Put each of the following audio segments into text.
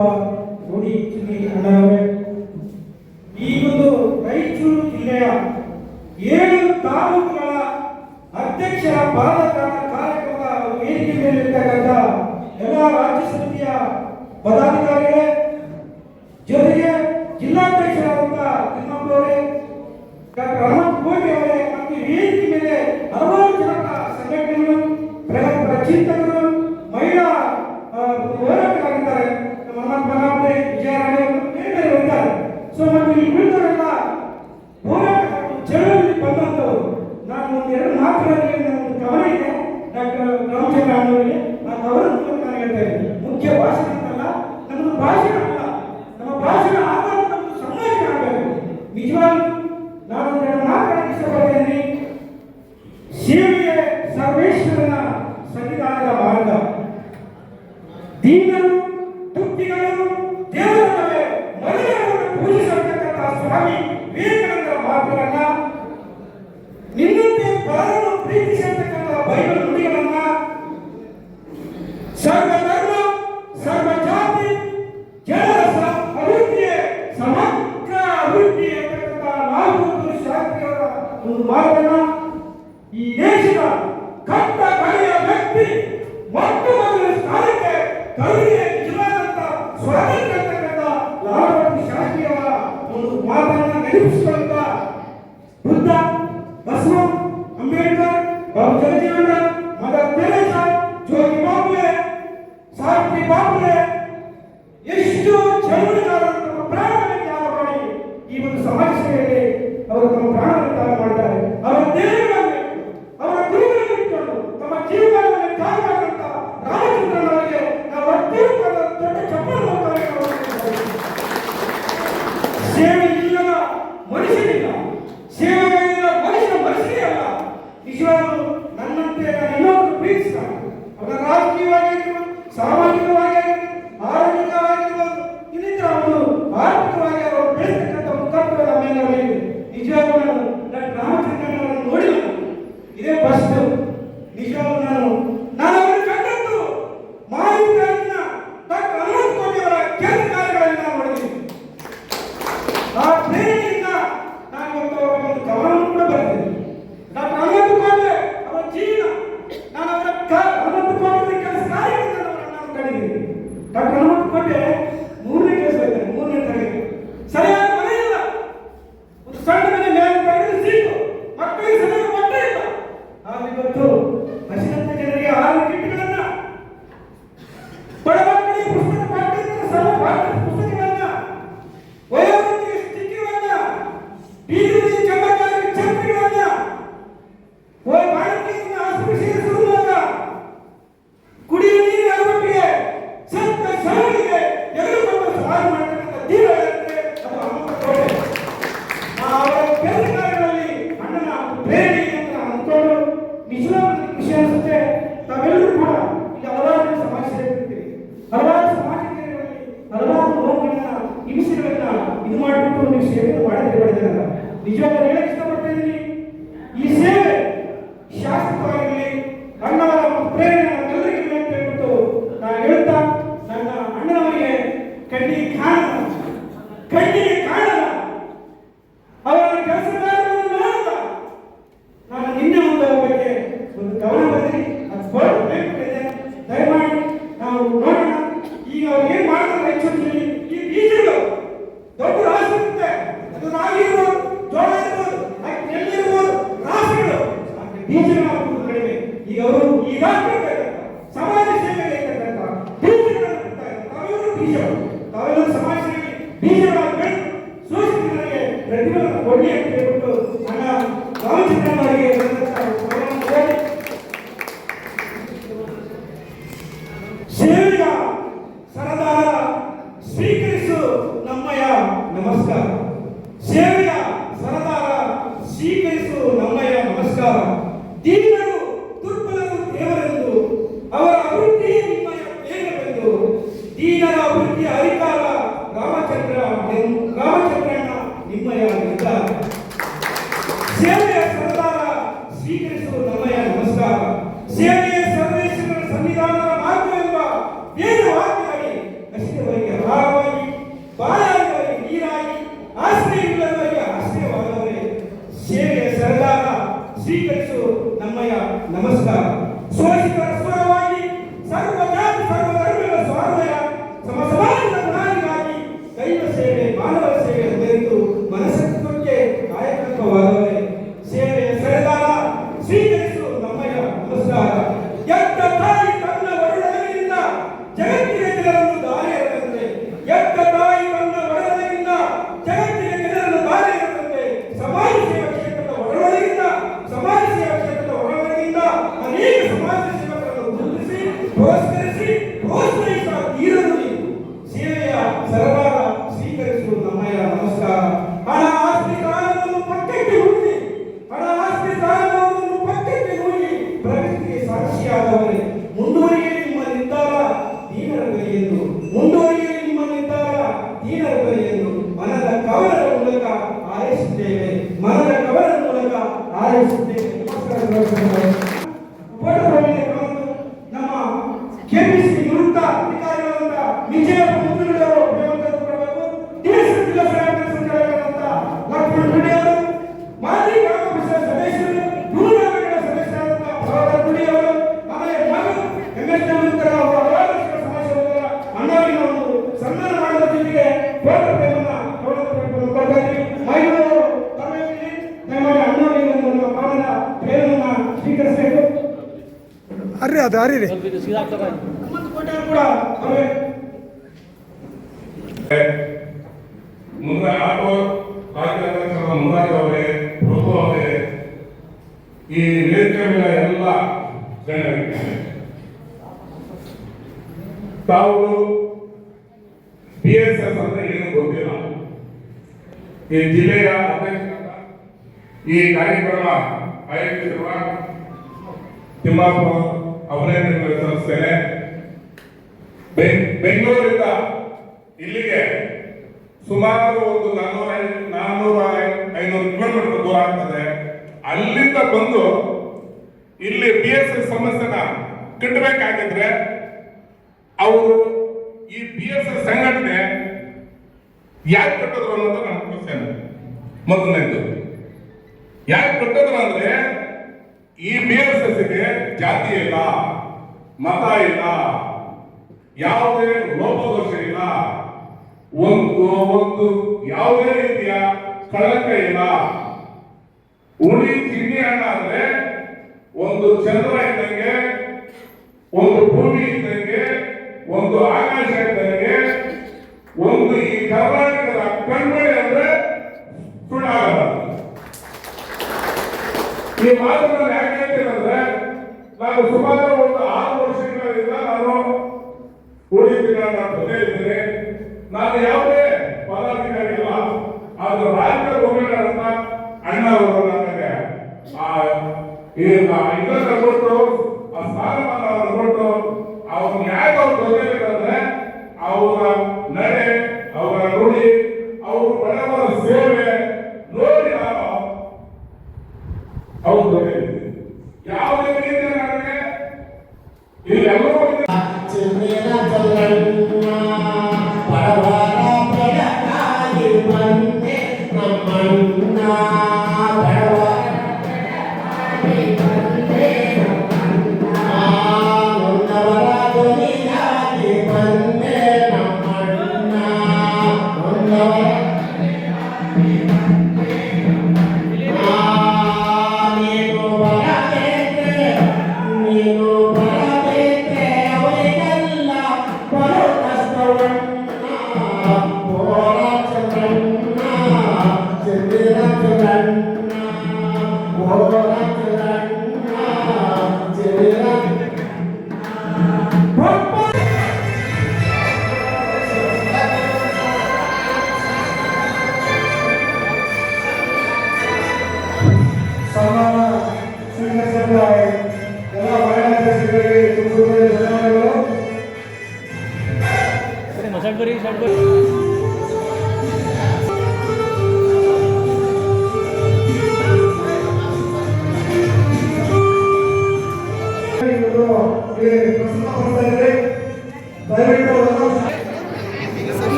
Thank you. So ಮತ್ತೆ ಈ ಉಳಿದವರೆಲ್ಲ ಹೋರಾಟ ಚಳವಳಿ ನಾನು ಒಂದು ಎರಡು ಮಾತುಗಳಲ್ಲಿ ನನ್ನ ಕವನ ಇದೆ. ಡಾಕ್ಟರ್ ರಾಮಚಂದ್ರ ಅಣ್ಣವರಿಗೆ ನಾನು ಕವನ ಮೂಲಕ ನಾನು ಹೇಳ್ತಾ ಮುಖ್ಯ ಭಾಷೆ ಅಂತಲ್ಲ, ನಮ್ಮದು ಭಾಷೆ. భక్తుల జీవితం Vai para lá, vai எந்த தாய் ಅರ್ರಿ ಅದು, ಅರ್ರಿ ಈ ವೇದಿಕೆ ಎಲ್ಲ ತಾವು ಪಿ ಎಸ್ ಎಸ್ ಈ ಈ ಕಾರ್ಯಕ್ರಮ ಆಯೋಜಿಸಿರುವ ತಿಮ್ಮಾಪುರ ಅವರೇ ನಿರ್ವಹಿಸುತ್ತೇನೆ ಬೆಂಗ್- ಬೆಂಗಳೂರಿಂದ ಇಲ್ಲಿಗೆ ಸುಮಾರು ಒಂದು ನಾನ್ನೂರ ನಾನ್ನೂರ ಐನೂರು ಕಿಲೋಮೀಟರ್ ದೂರ ಆಗ್ತದೆ. ಅಲ್ಲಿಂದ ಬಂದು ಇಲ್ಲಿ ಬಿ ಎಸ್ ಎಸ್ ಸಮಸ್ಯೆನ ಕಟ್ಟಬೇಕಾಗಿದ್ರೆ ಅವರು ಈ ಬಿ ಎಸ್ ಎಸ್ ಸಂಘಟನೆ ಯಾಕೆ ಕಟ್ಟಿದ್ರು ಅನ್ನೋದು ನನ್ನ ಕ್ವಶನ್ ಮೊದಲನೇದು. ಯಾಕೆ ಕಟ್ಟಿದ್ರು ಅಂದ್ರೆ ಈ ಬಿ ಎಸ್ ಎಸ್ಗೆ ಜಾತಿ ಇಲ್ಲ ಮತ ಇಲ್ಲ ಯಾವುದೇ ಲೋಪದೋಷ ಇಲ್ಲ ಒಂದು ಒಂದು ಯಾವುದೇ ರೀತಿಯ ಕಳಂಕ ಇಲ್ಲ ಉಳಿ ಚಿನ್ನಿ ಹಣ ಅಂದ್ರೆ ಒಂದು ಚಂದ್ರ ಇದ್ದಂಗೆ, ಒಂದು ಭೂಮಿ ಇದ್ದಂಗೆ, ಒಂದು ಆಕಾಶ ಇದ್ದಂಗೆ, ಒಂದು ಈ ಕರ್ನಾಟಕದ ಕಣ್ಮಣಿ ಅಂದ್ರೆ ಸುಳ್ಳಾಗಬಾರದು. ಈ ಮಾತನ್ನು ಯಾಕೆ ನಾನು ಸುಮಾರು ಒಂದು ಆರು ವರ್ಷಗಳಿಂದ ನಾನು ಉಳಿದಿನ ನಾನು ಜೊತೆಯಲ್ಲಿದ್ದೇನೆ ನಾನು ಯಾವುದೇ ಪದಾಧಿಕಾರಿ ಇಲ್ಲ ಆದ್ರೆ ರಾಜ್ಯ ಹೋಗಿಲ್ಲ ಅಣ್ಣ ಅವರು ನನಗೆ ಇದನ್ನ ಕೊಟ್ಟು ಆ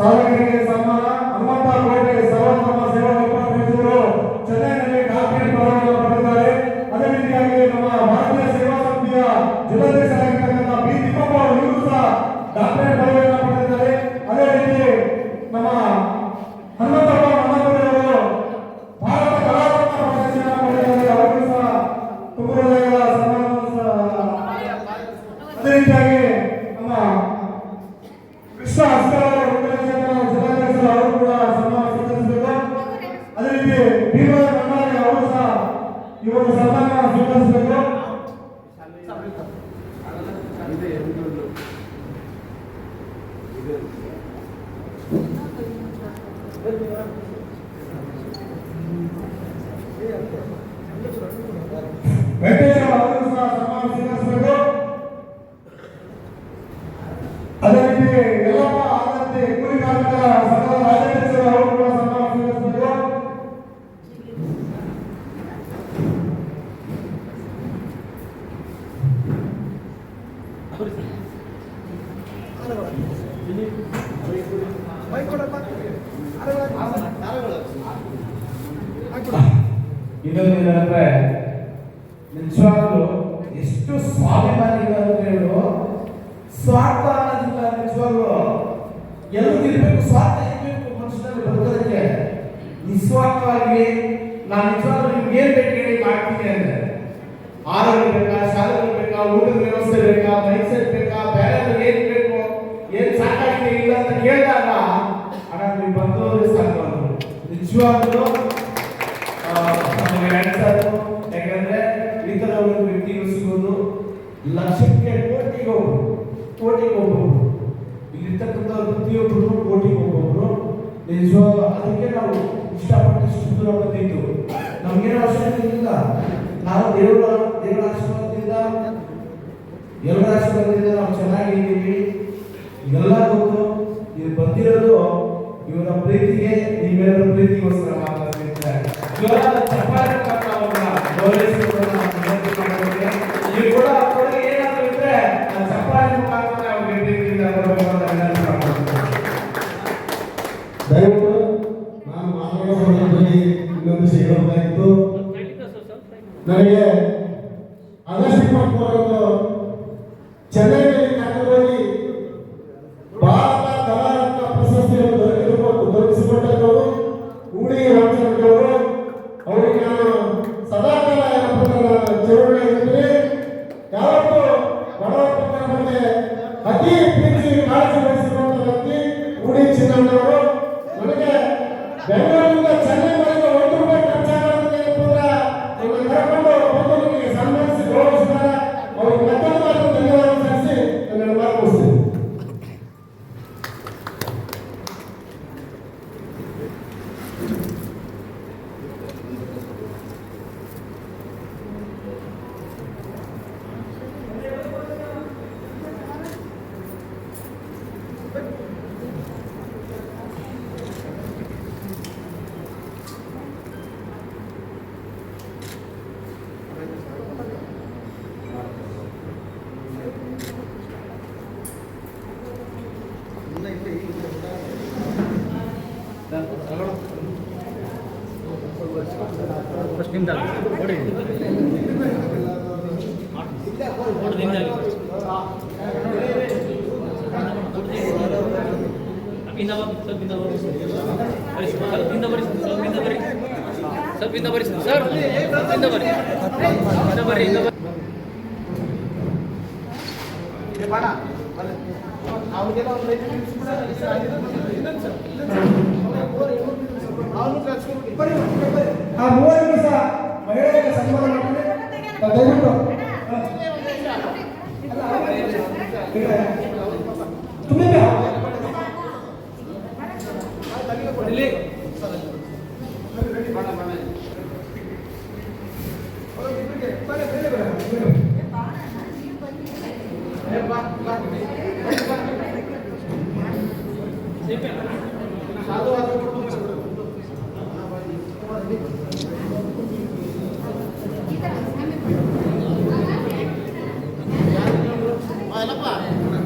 ಸಾರ್ವಜನಿಕ ಸನ್ಮಾನ ಹನುಮಂತ ಕೋಟೆ ಸರ್ವೋತ್ತಮ ಸೇವಾ ರಾಯಚೂರು ಚೆನ್ನೈನಲ್ಲಿ ಪದವಿಯನ್ನು ಪಡೆದಿದ್ದಾರೆ. ಈ ಒಂದು ಸನ್ಮಾನ ಇದೊಂದೇನಂದ್ರೆ ನಿಜವಾಗ್ಲು ಎಷ್ಟು ಸ್ವಾಭಿಮಾನಿಗಳು ಸ್ವಾರ್ಥ ಅನ್ನೋದಿಲ್ಲ ನಿಜವಾಗ್ಲು. ಎಲ್ಲರಿಗೂ ಇರ್ಬೇಕು, ಸ್ವಾರ್ಥ ಇರ್ಬೇಕು ಮನುಷ್ಯನಲ್ಲಿ ಬದುಕೋದಕ್ಕೆ. ನಿಸ್ವಾರ್ಥವಾಗಿ ನಾನು ನಿಜವಾಗ್ಲು ನಿಮ್ಗೆ ಏನ್ ಬೇಕು ಹೇಳಿ ಮಾಡ್ತೀನಿ ಅಂದ್ರೆ. ಆರೋಗ್ಯ ಬೇಕಾ, ಶಾಲೆಗಳು ಬೇಕಾ, ಊಟದ ವ್ಯವಸ್ಥೆ ಮೈಸೂರು ಬೇಕಾ ಬೇರೆ ಏನ್ ಬೇಕು, ಏನ್ ಇಲ್ಲ ಅಂತ ಕೇಳಿದಾಗ, ಅಣ್ಣ, ನೀವು ಬಂದವರು ಸಾಕು. ನಿಜವಾಗ್ಲೂ ನಮಗೆ ಅನ್ಸೋದು ಯಾಕಂದ್ರೆ ಈ ತರ ಒಂದು ವ್ಯಕ್ತಿಗಳು ಸಿಗೋದು ಲಕ್ಷಕ್ಕೆ ಕೋಟಿಗೆ ಒಬ್ಬರು ಕೋಟಿಗೆ ಒಬ್ಬರು ಇಲ್ಲಿರ್ತಕ್ಕಂಥ ಪ್ರತಿಯೊಬ್ಬರು ಕೋಟಿಗೆ ಒಬ್ಬೊಬ್ರು ನಿಜವಾಗ ಅದಕ್ಕೆ ನಾವು ಇಷ್ಟಪಟ್ಟು ಇಷ್ಟು ದೂರ ಬಂದಿದ್ದು. ನಮ್ಗೇನು ಅವಶ್ಯಕತೆ ಇಲ್ಲ. ನಾವು ದೇವರ ದೇವರ ಆಶೀರ್ವಾದದಿಂದ ಎಲ್ಲರ ಆಶೀರ್ವಾದದಿಂದ ನಾವು ಚೆನ್ನಾಗಿದ್ದೀವಿ ಎಲ್ಲ ಗೊತ್ತು. ಇದು ಬಂದಿರೋದು ಇವರ ಪ್ರೀತಿಗೆ ನಿಮ್ಮೆಲ್ಲರ ಪ್ರೀತಿಗೋಸ್ಕರ ಮಾತಾಡ್ತಿದ್ದಾರೆ ಜೋರಾದ ಚಪ್ಪಾಳೆ ಫಸ್ಟ್ ನಿಮ್ದು ನೋಡಿ ಇಂದ ಸ್ವಲ್ಪ ಇಂದ ಬರಿ ಸ್ವಲ್ಪ ಇಂದ ಬರಿ ಸ್ವಲ್ಪ ಸರ್ ಇಂದ ಬರಿ ಬರಿ ಆ ಮೂವರಿಗೆ ಸಹ ಮಹಿಳೆಯರಿಗೆ ಸನ್ಮಾನ ಮಾಡ್ತಾರೆ. ದಯವಿಟ್ಟು. ಮೇಲೆ ಬಂದ್ಬಿಡ್ರಿ